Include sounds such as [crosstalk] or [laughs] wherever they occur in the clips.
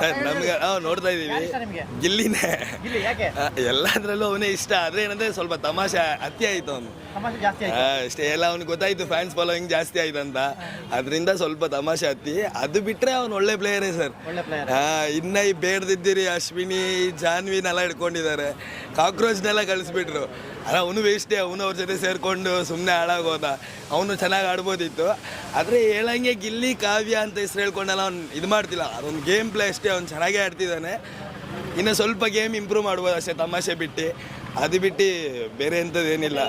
Sir ನಮ್ಗೆ ನಾವು ನೋಡ್ತಾ ಇದೀವಿ ಗಿಲ್ಲಿನೇ. ಎಲ್ಲದ್ರಲ್ಲೂ ಅವನೇ ಇಷ್ಟ ಆದ್ರೆ ಏನಂದ್ರೆ ಸ್ವಲ್ಪ ತಮಾಷೆ ಅತಿ ಆಯ್ತು ಅವನು. ಆಯ್ತು? ಅಷ್ಟೇ ಎಲ್ಲ ಅವ್ನಿಗೆ ಗೊತ್ತಾಯ್ತು ಫ್ಯಾನ್ಸ್ ಫಾಲೋವಿಂಗ್ ಜಾಸ್ತಿ ಆಯ್ತಂತ ಅದರಿಂದ ಸ್ವಲ್ಪ ತಮಾಷೆ ಹತ್ತಿ ಅದು ಬಿಟ್ರೆ ಅವ್ನು ಒಳ್ಳೆ ಪ್ಲೇಯರೇ ಸರ್. ಇನ್ನ ಈ ಬೇಡ್ದಿದ್ದೀರಿ ಅಶ್ವಿನಿ ಜಾನ್ವಿನೆಲ್ಲ ಹಿಡ್ಕೊಂಡಿದ್ದಾರೆ. ಕಾಕ್ರೋಚ್ನೆಲ್ಲ ಕಳಿಸ್ಬಿಟ್ರು. ಅಲ್ಲ ಅವನು ವೇಸ್ಟೇ ಅವನು ಅವ್ರ ಜೊತೆ ಸೇರ್ಕೊಂಡು ಸುಮ್ಮನೆ ಹಾಳಾಗೋದ ಅವನು ಚೆನ್ನಾಗಿ ಆಡ್ಬೋದಿತ್ತು. ಆದರೆ ಹೇಳಂಗೆ ಗಿಲ್ಲಿ ಕಾವ್ಯ ಅಂತ ಹೆಸರು ಹೇಳ್ಕೊಂಡೆಲ್ಲ ಅವ್ನು ಇದು ಮಾಡ್ತಿಲ್ಲ. ಅದೊಂದು ಗೇಮ್ ಪ್ಲೇ ಅಷ್ಟೇ ಅವ್ನು ಚೆನ್ನಾಗೇ ಆಡ್ತಿದ್ದಾನೆ. ಇನ್ನು ಸ್ವಲ್ಪ ಗೇಮ್ ಇಂಪ್ರೂವ್ ಮಾಡ್ಬೋದು ಅಷ್ಟೇ ತಮಾಷೆ ಬಿಟ್ಟು. ಅದು ಬಿಟ್ಟು ಬೇರೆ ಎಂಥದ್ದು ಏನಿಲ್ಲ.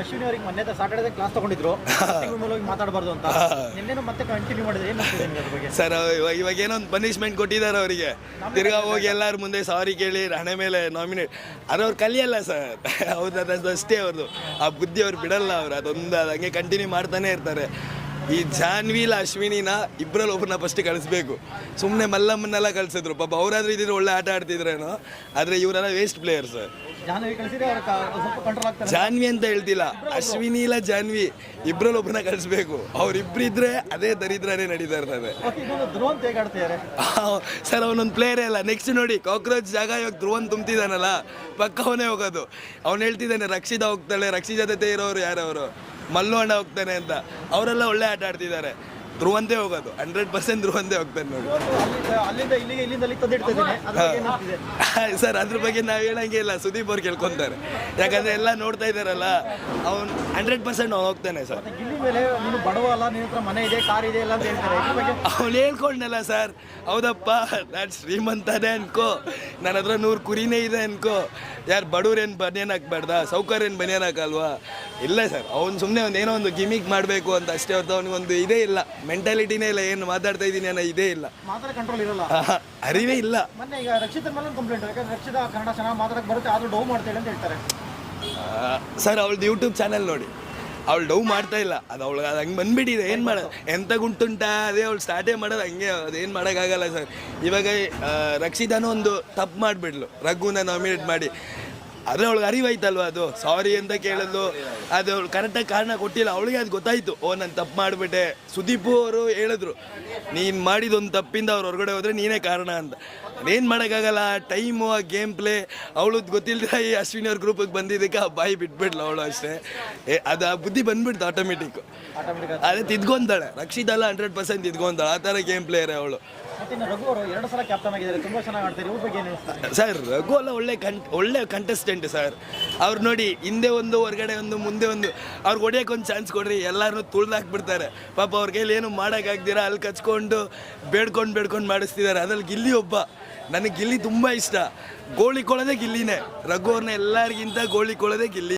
ಅಶ್ವಿನಿ ಅವ್ರಿಗೆ ಮೊನ್ನೆ ಸಾಟರ್ಡೆ ಕ್ಲಾಸ್ ತಗೊಂಡಿದ್ರು. [laughs] ಮಾತಾಡಬಾರ್ದು ಅಂತ. ನಿನ್ನೆನೂ ಮತ್ತೆ ಕಂಟಿನ್ಯೂ ಮಾಡಿದ್ರೆ ಏನು ಸರ್ ಇವಾಗ ಇವಾಗ ಏನೋ ಒಂದು ಪನಿಷ್ಮೆಂಟ್ ಕೊಟ್ಟಿದ್ದಾರೆ ಅವರಿಗೆ. ತಿರ್ಗಾ ಹೋಗಿ ಎಲ್ಲರ ಮುಂದೆ ಸಾರಿ ಕೇಳಿ ಹಣೆ ಮೇಲೆ ನಾಮಿನೇಟ್ ಅದು ಅವ್ರು ಕಲಿಯಲ್ಲ ಸರ್. [laughs] ಹೌದು ಅದಷ್ಟೇ ಅಷ್ಟೇ ಅವ್ರದ್ದು. ಆ ಬುದ್ಧಿ ಅವ್ರು ಬಿಡಲ್ಲ ಅವ್ರು. ಅದೊಂದು ಅದು ಹಂಗೆ ಕಂಟಿನ್ಯೂ ಮಾಡ್ತಾನೆ ಇರ್ತಾರೆ. ಈ ಜಾನ್ವಿಲ ಅಶ್ವಿನಿನ ಇಬ್ಬರಲ್ಲಿ ಒಬ್ಬರನ್ನ ಫಸ್ಟ್ ಕಳಿಸ್ಬೇಕು. ಸುಮ್ಮನೆ ಮಲ್ಲಮ್ಮನ್ನೆಲ್ಲ ಕಳಿಸಿದ್ರು. ಪಾಪ ಅವರಾದ್ರೂ ಇದ್ರೆ ಒಳ್ಳೆ ಆಟ ಆಡ್ತಿದ್ರೇನೋ. ಆದರೆ ಇವರೆಲ್ಲ ವೇಸ್ಟ್ ಪ್ಲೇಯರ್ ಸರ್ ಜಾಹ್ನವಿ ಕಳಿಸಿದ್ರೆ ಸ್ವಲ್ಪ ಕಂಟ್ರೋಲ್ ಆಗ್ತಾರೆ. ಜಾನ್ವಿ ಅಂತ ಹೇಳ್ತಿಲ್ಲ. ಅಶ್ವಿನಿ ಇಲ್ಲ ಜಾನ್ವಿ. ಇಬ್ಬರಲ್ಲಿ ಒಬ್ಬರನ್ನ ಕಳಿಸ್ಬೇಕು. ಅವ್ರಿಬ್ರಿದ್ರೆ ಅದೇ ದರಿದ್ರನೇ ನಡೀತಾ ಇರ್ತದೆ. ಸರ್ ಅವನೊಂದು ಪ್ಲೇಯರೇ ಅಲ್ಲ ನೆಕ್ಸ್ಟ್ ನೋಡಿ ಕಾಕ್ರೋಚ್ ಜಾಗ ಇವಾಗ ಧ್ರುವನ್ ತುಂಬ್ತಿದ್ದಾನಲ್ಲ ಪಕ್ಕ ಅವನೇ ಹೋಗೋದು. ಅವ್ನು ಹೇಳ್ತಿದ್ದಾನೆ ರಕ್ಷಿತಾ ಹೋಗ್ತಾಳೆ. ರಕ್ಷಿತ ಜೊತೆ ಇರೋರು ಯಾರವರು? ಮಲ್ಲು ಅಣ್ಣ ಹೋಗ್ತಾನೆ ಅಂತ. ಅವರೆಲ್ಲ ಒಳ್ಳೆ ಆಟ ಆಡ್ತಿದ್ದಾರೆ. ಧ್ರುವಂದೇ ಹೋಗೋದು ಹಂಡ್ರೆಡ್ ಪರ್ಸೆಂಟ್ ಧ್ರುವಂದೇ ಹೋಗ್ತಾನೆ ನೋಡಿ. ಏನು [laughs] ಸರ್ ಅದ್ರ ಬಗ್ಗೆ ನಾವು ಹೇಳಂಗೆ ಇಲ್ಲ ಸುದೀಪ್ ಅವ್ರು ಕೇಳ್ಕೊಂತಾರೆ. ಯಾಕಂದ್ರೆ ಎಲ್ಲ ನೋಡ್ತಾ ಇದ್ದಾರಲ್ಲ ಅವ್ನು ಹಂಡ್ರೆಡ್ ಪರ್ಸೆಂಟ್ ಅವ್ನು ಹೋಗ್ತಾನೆ ಸರ್. ಮತ್ತೆ ಗಿಲ್ಲಿ ಮೇಲೆ ನೀನು ಬಡವ ಅಲ್ಲ ನಿನ್ನ ಮನೆ ಇದೆ ಕಾರ್ ಇದೆ ಎಲ್ಲ ಅಂತ ಹೇಳ್ತಾರೆ. ಇದ್ರ ಬಗ್ಗೆ ಅವ್ನು ಹೇಳ್ಕೊಂಡಲ್ಲ ಸರ್ ಹೌದಪ್ಪ ನಾನು ಶ್ರೀಮಂತನೇ ಅನ್ಕೋ ನನ್ನ ಹತ್ರ ನೂರು ಕುರಿನೇ ಇದೆ ಅನ್ಕೋ. ಯಾರು ಬಡವ್ರೇನು ಬನಿಯನ್ ಹಾಕ್ಬಾರ್ದ ಸೌಕರ್ಯನ್ ಬನಿಯನ್ ಹಾಕಲ್ವಾ? ಇಲ್ಲ ಸರ್ ಅವ್ನು ಸುಮ್ಮನೆ ಒಂದು ಏನೋ ಒಂದು ಗಿಮಿಕ್ ಮಾಡಬೇಕು ಅಂತ ಅಷ್ಟೇ ಹೊರತು ಅವ್ನಿಗೊಂದು ಇದೇ ಇಲ್ಲ. ಮೆಂಟಾಲಿಟಿನೇ ಇಲ್ಲ ಏನು ಮಾತಾಡ್ತಾ ಇದ್ದೀನಿ ಅನ್ನೋ ಇದೇ ಇಲ್ಲ. ಮಾತ್ರ ಕಂಟ್ರೋಲ್ ಇರಲ್ಲ. ಅರಿವೇ ಇಲ್ಲ. ಮೊನ್ನೆ ಈಗ ರಕ್ಷಿತ ಮೇಲೆ ಕಂಪ್ಲೇಂಟ್ ಯಾಕಂದ್ರೆ ರಕ್ಷಿತ ಕನ್ನಡ ಚೆನ್ನಾಗಿ ಮಾತಾಡಕ್ಕೆ ಬರುತ್ತೆ ಆದ್ರೂ ಡೌ ಮಾಡ್ತೇನೆ ಅಂತ ಹೇಳ್ತಾರೆ. ಸರ್ ಅವಳದ್ದು ಯೂಟ್ಯೂಬ್ ಚಾನೆಲ್ ನೋಡಿ. ಅವಳು ಡೌ ಮಾಡ್ತಾ ಇಲ್ಲ. ಅದು ಅವಳು ಅದು ಹಂಗೆ ಬಂದ್ಬಿಟ್ಟಿದೆ. ಏನು ಮಾಡೋದು ಎಂತ ಗುಂಟುಂಟ? ಅದೇ ಅವಳು ಸ್ಟಾರ್ಟೇ ಮಾಡೋದು ಹಂಗೆ ಅದೇನು ಮಾಡೋಕ್ಕಾಗಲ್ಲ ಸರ್. ಇವಾಗ ರಕ್ಷಿತಾನು ಒಂದು ತಪ್ಪು ಮಾಡಿಬಿಡ್ಲು ರಘುನ ನಾಮಿನೇಟ್ ಮಾಡಿ. ಆದರೆ ಅವಳಿಗೆ ಅರಿವಾಯ್ತಲ್ವ ಅದು? ಸಾರಿ ಅಂತ ಕೇಳಲು ಅದು ಅವಳು ಕರೆಕ್ಟಾಗಿ ಕಾರಣ ಕೊಟ್ಟಿಲ್ಲ. ಅವಳಿಗೆ ಅದು ಗೊತ್ತಾಯ್ತು. ಓ ನಾನು ತಪ್ಪು ಮಾಡಿಬಿಟ್ಟೆ. ಸುದೀಪು ಅವರು ಹೇಳಿದ್ರು ನೀನು ಮಾಡಿದೊಂದು ತಪ್ಪಿಂದ ಅವ್ರು ಹೊರಗಡೆ ಹೋದ್ರೆ ನೀನೇ ಕಾರಣ ಅಂತ. ಅದೇನು ಮಾಡೋಕ್ಕಾಗಲ್ಲ. ಟೈಮು ಆ ಗೇಮ್ ಪ್ಲೇ ಅವಳು ಗೊತ್ತಿಲ್ಲದೆ ಈ ಅಶ್ವಿನಿ ಅವ್ರ ಗ್ರೂಪಿಗೆ ಬಂದಿದ್ದಕ್ಕೆ ಆ ಬಾಯಿ ಬಿಟ್ಬಿಡ್ಲ ಅವಳು ಅಷ್ಟೇ. ಏ, ಅದು ಆ ಬುದ್ಧಿ ಬಂದ್ಬಿಡ್ತು ಆಟೋಮೆಟಿಕ್ ಅದೇ ತಿದ್ಕೊಂತಾಳೆ. ರಕ್ಷಿತಲ್ಲ ಹಂಡ್ರೆಡ್ ಪರ್ಸೆಂಟ್ ತಿದ್ಕೊಂತಾಳೆ. ಆ ಥರ ಗೇಮ್ ಪ್ಲೇಯರೇ ಅವಳು. ಸರ್, ರಘು ಅಲ್ಲ ಒಳ್ಳೆ ಒಳ್ಳೆ ಕಂಟೆಸ್ಟೆಂಟ್ ಸರ್. ಅವ್ರು ನೋಡಿ, ಹಿಂದೆ ಒಂದು, ಹೊರಗಡೆ ಒಂದು, ಮುಂದೆ ಒಂದು, ಅವ್ರಿಗೆ ಹೊಡಿಯೋಕೆ ಒಂದು ಚಾನ್ಸ್ ಕೊಡ್ರಿ. ಎಲ್ಲರೂ ತುಳ್ದಾಕ್ಬಿಡ್ತಾರೆ ಪಾಪ ಅವ್ರ ಕೈಲಿ ಏನು ಮಾಡೋಕ್ಕಾಗ್ದಿರ ಅಲ್ಲಿ ಕಚ್ಕೊಂಡು ಬೇಡ್ಕೊಂಡು ಬೇಡ್ಕೊಂಡು ಮಾಡಿಸ್ತಿದ್ದಾರೆ ಅದ್ರಲ್ಲಿ ಗಿಲ್ಲಿ ಒಬ್ಬ. ನನಗೆ ಗಿಲ್ಲಿ ತುಂಬ ಇಷ್ಟ. ಗೋಳಿ ಕೊಳೋದೇ ಗಿಲ್ಲಿನೇ. ರಘು ಅವ್ರನ್ನ ಎಲ್ಲರಿಗಿಂತ ಗೋಳಿ ಕೊಳೋದೇ ಗಿಲ್ಲಿ.